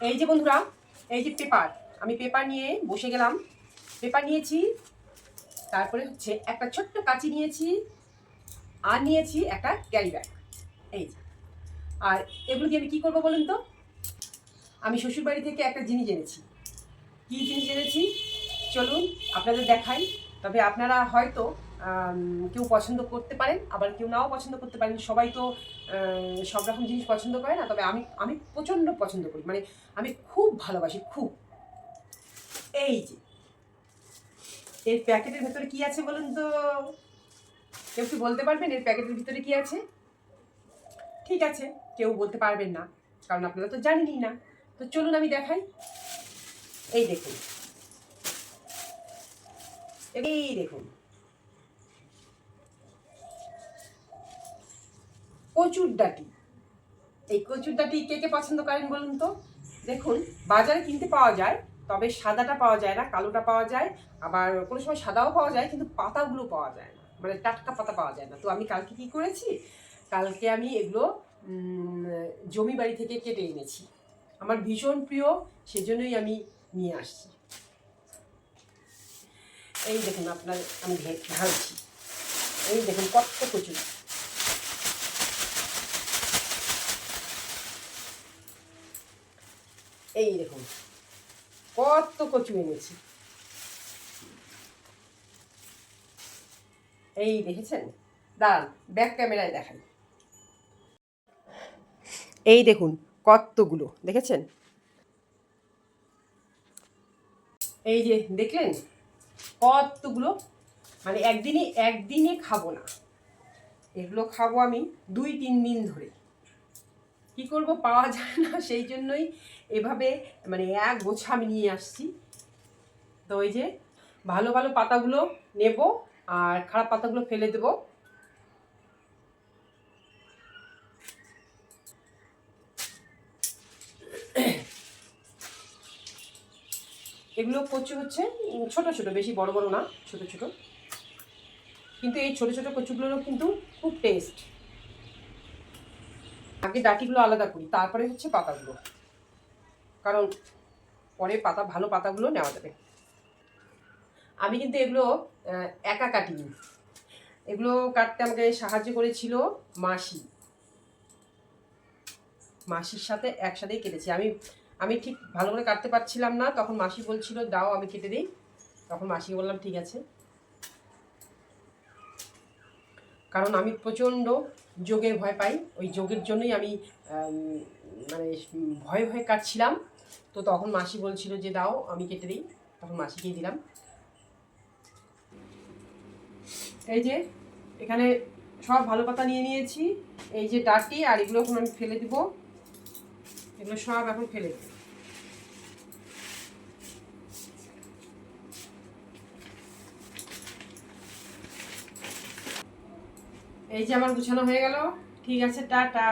এই যে বন্ধুরা, এই যে পেপার, আমি পেপার নিয়ে বসে গেলাম। পেপার নিয়েছি, তারপরে হচ্ছে একটা ছোট্ট কাঁচি নিয়েছি, আর নিয়েছি একটা ক্যারি ব্যাগ। এই যে। আর এগুলো দিয়ে আমি কী করব বলুন তো? আমি শ্বশুরবাড়ি থেকে একটা জিনিস এনেছি। কী জিনিস এনেছি? চলুন আপনাদের দেখাই। তবে আপনারা হয়তো কেউ পছন্দ করতে পারেন, আবার কেউ নাও পছন্দ করতে পারেন। সবাই তো সব রকম জিনিস পছন্দ করে না, তবে আমি আমি প্রচণ্ড পছন্দ করি। মানে আমি খুব ভালোবাসি, খুব। এই যে, এর প্যাকেটের ভেতরে কি আছে বলুন তো? কেউ কি বলতে পারবেন এর প্যাকেটের ভিতরে কি আছে? ঠিক আছে, কেউ বলতে পারবেন না, কারণ আপনারা তো জানেনই না। তো চলুন আমি দেখাই। এই দেখুন। এই দেখুন। কচুর ডাটি। এই কচুর ডাটি কে কে পছন্দ করেন বলুন তো? দেখুন, বাজারে কিনতে পাওয়া যায়, তবে সাদাটা পাওয়া যায় না, কালোটা পাওয়া যায়, আবার কোনো সময় সাদাও পাওয়া যায়, কিন্তু পাতাগুলো পাওয়া যায় না মানে টাটকা পাতা পাওয়া যায় না। তো আমি কালকে কি করেছি? কালকে আমি এগুলো জমি বাড়ি থেকে কেটে এনেছি। আমার ভীষণ প্রিয়, সেজন্যই আমি নিয়ে আসছি। এই দেখুন আপনার, আমি ঢালছি। এই দেখুন, কত কচু এই দেখুন, কত কচু এনেছি। এই দেখেছেন? দাঁড়ান ব্যাক ক্যামেরায় দেখাই। এই দেখুন, কতগুলো, দেখেছেন? এই যে, দেখলেন? কতগুলো মানে একদিনে একদিনে খাব না। এগুলো খাব আমি দুই, তিন দিন ধরে। কি করব পাওয়া যায় না, সেই জন্যই এভাবে মানে এক গোছা আমি নিয়ে আসছি। তো ওই যে ভালো ভালো পাতাগুলো নেব আর খারাপ পাতাগুলো ফেলে দেবো। এগুলো কচু হচ্ছে ছোট ছোট, বেশি বড় বড় না, ছোট ছোট। কিন্তু এই ছোট ছোট কচুগুলোরও কিন্তু খুব টেস্ট আগে ডাটিগুলো আলাদা করি, তারপরে হচ্ছে পাতাগুলো। কারণ পরে পাতা, ভালো পাতাগুলো নেওয়া যাবে। আমি কিন্তু এগুলো একা কাটিনি। এগুলো কাটতে আমাকে সাহায্য করেছিল মাসি। মাসির সাথে একসাথেই কেটেছি। আমি আমি ঠিক ভালো করে কাটতে পারছিলাম না, তখন মাসি বলছিল, দাও, আমি কেটে দিই। তখন মাসি বললাম, ঠিক আছে। কারণ আমি প্রচণ্ড যোগের ভয় পাই। ওই যোগের জন্যই আমি মানে ভয়ে ভয়ে কাটছিলাম। তো তখন মাসি বলছিল যে, দাও, আমি কেটে দিই। তখন মাসিকেই দিলাম। এই যে, এখানে সব ভালো পাতা নিয়ে নিয়েছি। এই যে ডাটি, আর এগুলো এখন আমি ফেলে দিব। এগুলো সব এখন ফেলে দেবো। এই যে আমার গুছানো হয়ে গেল। ঠিক আছে টাটা।